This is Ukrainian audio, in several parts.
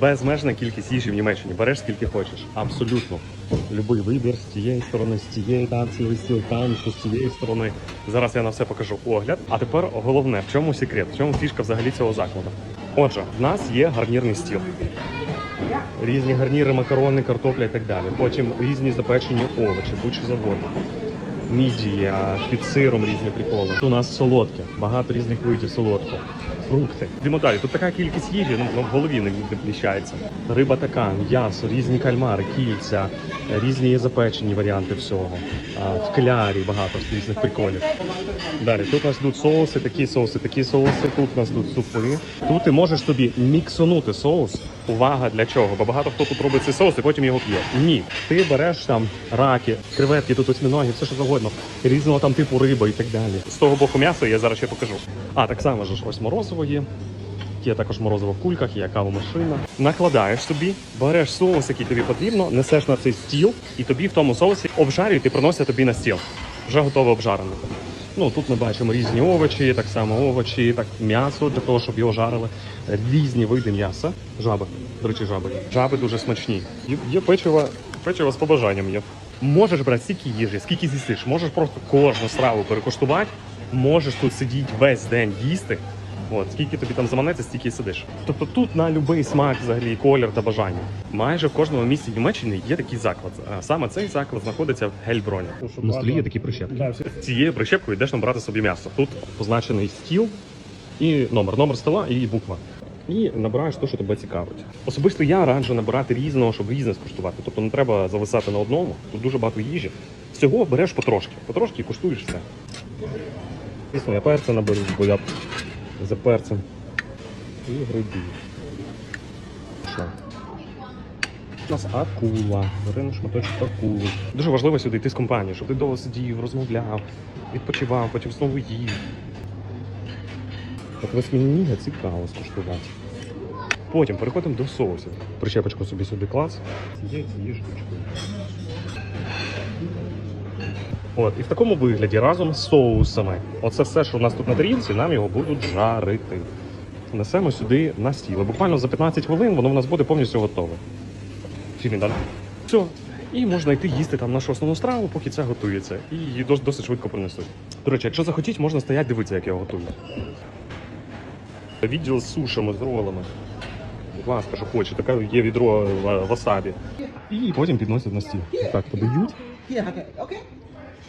безмежна кількість їжі в Німеччині. Береш скільки хочеш. Абсолютно. Любий вибір з тієї сторони, з тієї там цілий стіл, там з цієї сторони. Зараз я на все покажу огляд. А тепер головне, в чому секрет, в чому фішка взагалі цього закладу. Отже, в нас є гарнірний стіл. Різні гарніри, макарони, картопля і так далі. Потім різні запечені овочі, будь-що завгодно. Мідія, під сиром різні приколи. У нас солодке, багато різних видів солодкого. Фрукти. Йдемо далі. Тут така кількість їжі, ну ну, в голові не вміщається. Риба така, м'ясо, різні кальмари, кільця, різні запечені варіанти всього. В клярі багато різних приколів. Далі тут у нас йдуть соуси, такі соуси, такі соуси. Тут у нас йдуть супи. Тут ти можеш собі міксонути соус. Увага для чого? Бо багато хто тут робить цей соус і потім його п'є. Ні, ти береш там раки, креветки, тут осьміноги, все що завгодно, різного там типу риби і так далі. З того боку м'яса я зараз ще покажу. А так само ж ось морозиво є. Є також морозиво в кульках, є кавомашина. Накладаєш собі, береш соус, який тобі потрібно, несеш на цей стіл, і тобі в тому соусі обжарюють і приносять тобі на стіл. Вже готове обжарене. Ну тут ми бачимо різні овочі, так само овочі, так м'ясо для того, щоб його жарили. Різні види м'яса. Жаби. До речі, жаби. Жаби дуже смачні. Є печиво, печиво з побажанням є. Можеш брати стільки їжі, скільки з'їсиш, можеш просто кожну страву перекуштувати, можеш тут сидіти весь день їсти. От, скільки тобі там заманеться, стільки й сидиш. Тобто тут на будь-який смак, взагалі, колір та бажання. Майже в кожному місті Німеччини є такий заклад. А саме цей заклад знаходиться в Гельброні. На столі є такі прищепки. Цією прищепкою йдеш набрати собі м'ясо. Тут позначений стіл і номер, номер стола і буква. І набираєш те, що тебе цікавить. Особисто я раджу набирати різного, щоб різне скуштувати. Тобто не треба зависати на одному. Тут дуже багато їжі. Всього береш потрошки. Потрошки і куштуєш все. Звісно, я перця наберу, бо я за перцем. І гриби. Що? У нас акула, бери шматочок акули. Дуже важливо сюди йти з компанією, щоб ти довго сидів, розмовляв, відпочивав, потім знову їв. От восьминіга цікаво скуштувати. Потім переходимо до соусів. Прищепочку собі сюди клац. Цією цією штучкою. От, і в такому вигляді разом з соусами. Оце все, що у нас тут на тарілці, нам його будуть жарити. Несемо сюди на стіл. Буквально за 15 хвилин воно в нас буде повністю готове. Фінідаль. Все. І можна йти їсти там нашу основну страву, поки це готується. І її досить швидко принесуть. До речі, якщо захотіть, можна стояти дивитися, як його готую. Відділ з сушами, з ролами. Будь ласка, що хоче, таке є відро васабі. І потім підносять на стіл. Так, подають,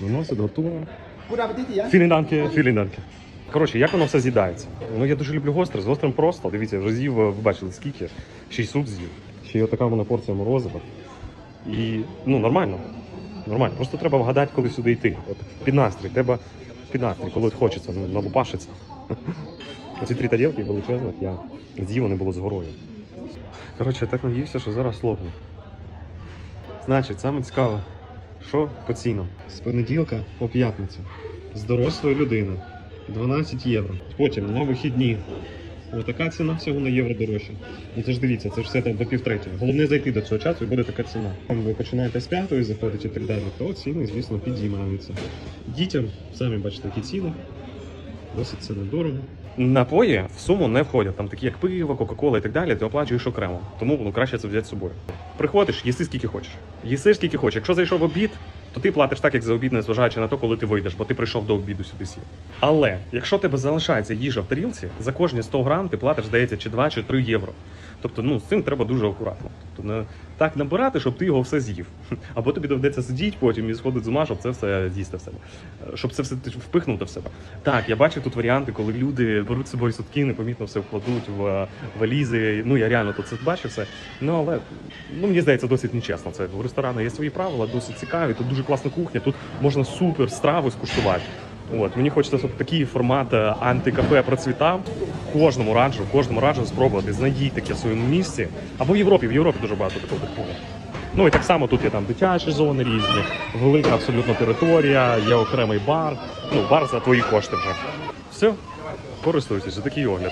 виносять, ja? Філінданки, філінданки. Коротше, як воно все з'їдається? Ну я дуже люблю гостре, з гострим просто. Дивіться, вже з'їв, ви бачили скільки. Й суп з'їв. Ще й отака в мене порція морозива. І ну нормально. Нормально. Просто треба вгадати, коли сюди йти. От під настрій, треба під настрій, коли хочеться, налупашиться. Оці три тарілки величезних, я з'їв, вони було з горою. Коротше, я так наївся, що зараз лопну. Значить, саме цікаве, що по цінам? З понеділка по п'ятницю. З дорослої людини 12 євро. Потім на вихідні. Отака ціна всього на євро дорожче. І це ж дивіться, це ж все там до півтретього. Головне зайти до цього часу і буде така ціна. Там ви починаєте з п'ятої заходити і так далі, то ціни, звісно, підіймаються. Дітям, самі бачите, які ціни. Досить це недорого. Напої в суму не входять, там такі як пиво, кока-кола і так далі, ти оплачуєш окремо. Тому ну, краще це взяти з собою. Приходиш, їси скільки хочеш. Їси скільки хочеш. Якщо зайшов в обід, то ти платиш так, як за обід, незважаючи на те, коли ти вийдеш, бо ти прийшов до обіду сюди сів. Але якщо тебе залишається їжа в тарілці, за кожні 100 грам ти платиш, здається, чи 2, чи 3 євро. Тобто, ну з цим треба дуже акуратно. Тобто не так набирати, щоб ти його все з'їв. Або тобі доведеться сидіти потім і сходити з ума, щоб це все з'їсти в себе. Е, Щоб це все впихнути в себе. Так, я бачив тут варіанти, коли люди беруть з собою сутки, непомітно все вкладуть в е, валізи. Ну я реально тут це бачив все. Ну але ну мені здається, досить нечесно. Це у ресторану є свої правила, досить цікаві. Тут дуже класна кухня. Тут можна супер страви скуштувати. От мені хочеться, щоб такий формат антикафе процвітав. Кожному раджу, кожному раджу спробувати. Знайдіть таке в своєму місці. Або в Європі. В Європі дуже багато такого такого. Ну і так само тут є там дитячі зони різні, велика абсолютно територія, є окремий бар. Ну, бар за твої кошти вже. Все, користуйтесь, такий огляд.